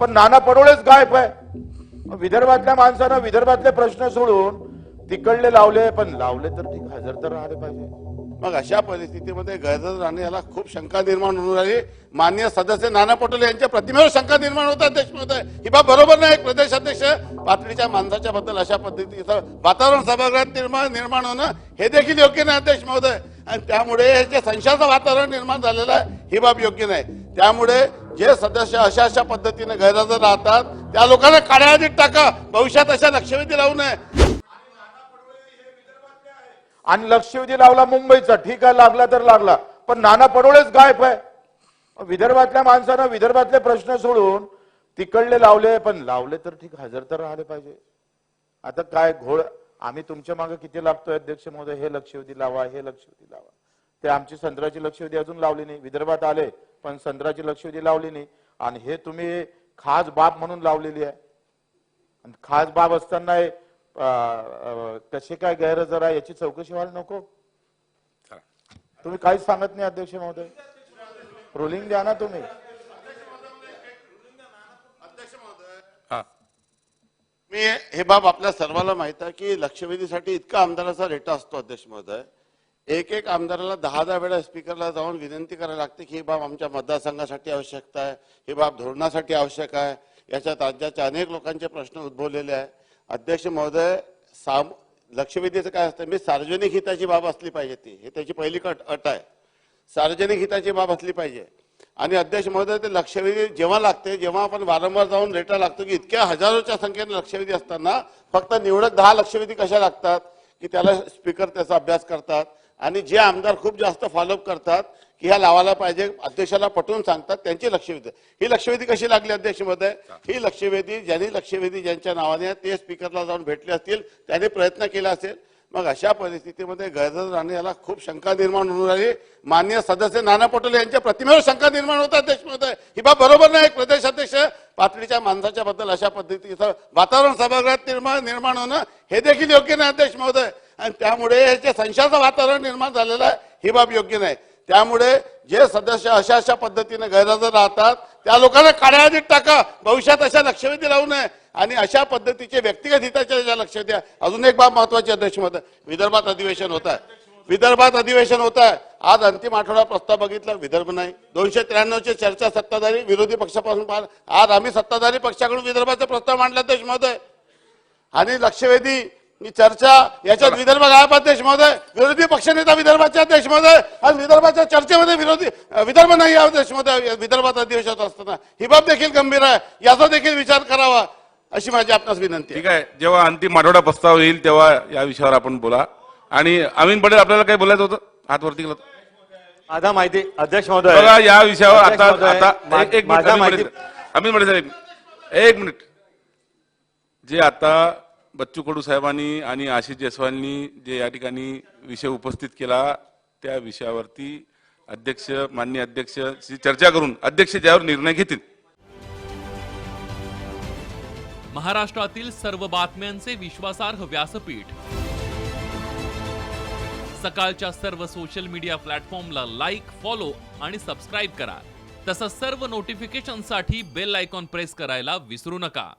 पण नाना पडोळेच गायब आहे. विदर्भातल्या माणसानं विदर्भातले प्रश्न सोडून तिकडले लावले पण लावले तर ठीक हजर तर राहिले पाहिजे. मग अशा परिस्थितीमध्ये गैरहजर राहणे याला खूप शंका निर्माण होऊन राहिली. मान्य सदस्य नाना पटोले यांच्या प्रतिमेवर शंका निर्माण होत आहे अध्यक्ष ही बाब बरोबर नाही. प्रदेश प्रदेशाध्यक्ष पातळीच्या माणसाच्या बद्दल अशा पद्धतीचं वातावरण सभागृहात निर्माण निर्माण होणं हे देखील योग्य नाही अध्यक्ष महोदय आणि त्यामुळे हे जे संशयाचं वातावरण निर्माण झालेलं आहे ही बाब योग्य नाही. त्यामुळे जे सदस्य अशा अशा पद्धतीने गैरहजर राहतात त्या लोकांना काड्या यादीत टाका. भविष्यात अशा लक्षवेधी लावू नये. आणि लक्षवेधी लावला मुंबईचा ठीक आहे लागला तर लागला. पण नाना पडोळेच गायब आहे. विदर्भातल्या माणसानं विदर्भातले प्रश्न सोडून तिकडले लावले पण लावले तर ठीक हजर तर राहिले पाहिजे. आता काय घोळ आम्ही तुमच्या मागे किती लागतोय अध्यक्ष महोदय? हे लक्षवेधी लावा हे लक्षवेधी लावा. ते आमची संत्र्याची लक्षवेधी अजून लावली नाही. विदर्भात आले पण संत्र्याची लक्षवेधी लावली नाही. आणि हे तुम्ही खास बाब म्हणून लावलेली आहे. आणि खास बाब असताना हे, कसे काय गैरहजर आहे याची चौकशी व्हायला नको. तुम्ही काहीच सांगत नाही अध्यक्ष महोदय. रुलिंग द्या ना तुम्ही. हा. मी हे बाब आपल्या सर्वांना माहीत आहे की लक्षवेधीसाठी इतका आमदाराचा रेटा असतो अध्यक्ष महोदय. एक एक आमदाराला दहा दहा वेळा स्पीकरला जाऊन विनंती करायला लागते की ही बाब आमच्या मतदारसंघासाठी आवश्यकता आहे ही बाब धोरणासाठी आवश्यक आहे. याच्यात राज्याच्या अनेक लोकांचे प्रश्न उद्भवलेले आहे अध्यक्ष महोदय साम लक्षवेधीचं काय असतं? मी सार्वजनिक हिताची बाब असली पाहिजे ती. हे त्याची पहिली कट अट आहे. सार्वजनिक हिताची बाब असली पाहिजे. आणि अध्यक्ष महोदय ते लक्षवेधी जेव्हा लागते जेव्हा आपण वारंवार जाऊन रेटा लागतो की इतक्या हजारोच्या संख्येने लक्षवेधी असताना फक्त निवडक दहा लक्षवेधी कशा लागतात? की त्याला स्पीकर त्याचा अभ्यास करतात. आणि जे आमदार खूप जास्त फॉलोअप करतात की ह्या लावायला पाहिजे अध्यक्षाला पटवून सांगतात त्यांची लक्षवेधी. ही लक्षवेधी कशी लागली अध्यक्षमध्ये ही लक्षवेधी ज्यांनी लक्षवेधी ज्यांच्या नावाने ते स्पीकरला जाऊन भेटले असतील त्याने प्रयत्न केला असेल. मग अशा परिस्थितीमध्ये गैरहजर राहणे याला खूप शंका निर्माण होऊन राहिली. मान्य सदस्य नाना पटोले यांच्या प्रतिमेवर शंका निर्माण होतात अध्यक्ष महोदय ही बाब बरोबर नाही एक प्रदेशाध्यक्ष पातळीच्या माणसाच्या बद्दल अशा पद्धतीचं वातावरण सभागृहात निर्माण निर्माण होणं हे देखील योग्य नाही अध्यक्ष महोदय आणि त्यामुळे हे जे संशयाचं वातावरण निर्माण झालेलं आहे ही बाब योग्य नाही. त्यामुळे जे सदस्य अशा अशा पद्धतीने गैरहजर राहतात त्या लोकांना काड्या टाका. भविष्यात अशा लक्षवेधी राहू नये. आणि अशा पद्धतीचे व्यक्तिगत हिताच्या लक्ष द्या. अजून एक बाब महत्वाची अध्यक्ष मत विदर्भात अधिवेशन होत आहे. विदर्भात अधिवेशन होत आहे. आज अंतिम आठवडा प्रस्ताव बघितला विदर्भ नाही. दोनशे त्र्याण्णवची चर्चा सत्ताधारी विरोधी पक्षापासून पार- आज आम्ही सत्ताधारी पक्षाकडून विदर्भाचा प्रस्ताव मांडला अध्यक्ष महोदय. आणि लक्षवेधी ही चर्चा याच्यात विदर्भ गायब अध्यक्ष महोदय विरोधी पक्षनेता विदर्भाचे अध्यक्ष महोदय आणि विदर्भाच्या चर्चेमध्ये विरोधी विदर्भ नाही अध्यक्ष महोदय विदर्भात अधिवेशन होत असताना ही बाब देखील गंभीर आहे. याचा देखील विचार करावा अशी माझी आपणास विनंती ठीक आहे. जेव्हा अंतिम आठवडा प्रस्ताव येईल तेव्हा या विषयावर आपण बोला. आणि अमीन पटेल आपल्याला काही बोलायचं होतं? हात वरती केलं होतं. माझा माहिती अध्यक्ष महोदय. बघा या विषयावर आता मा- एक मिनिट माझा अमीन माहिती पटेल अमीन पटेल साहेब एक मिनिट. जे आता बच्चू कडू साहेबांनी आणि आशिष जयस्वालनी जे या ठिकाणी विषय उपस्थित केला त्या विषयावरती अध्यक्ष मान्य अध्यक्ष चर्चा करून अध्यक्ष ज्यावर निर्णय घेतील. महाराष्ट्रातील सर्व बातम्यांचे विश्वासार्ह व्यासपीठ. सकाळच्या सर्व सोशल मीडिया प्लॅटफॉर्मला लाईक फॉलो आणि सबस्क्राईब करा. तसंच सर्व नोटिफिकेशनसाठी बेल आयकॉन प्रेस करायला विसरू नका.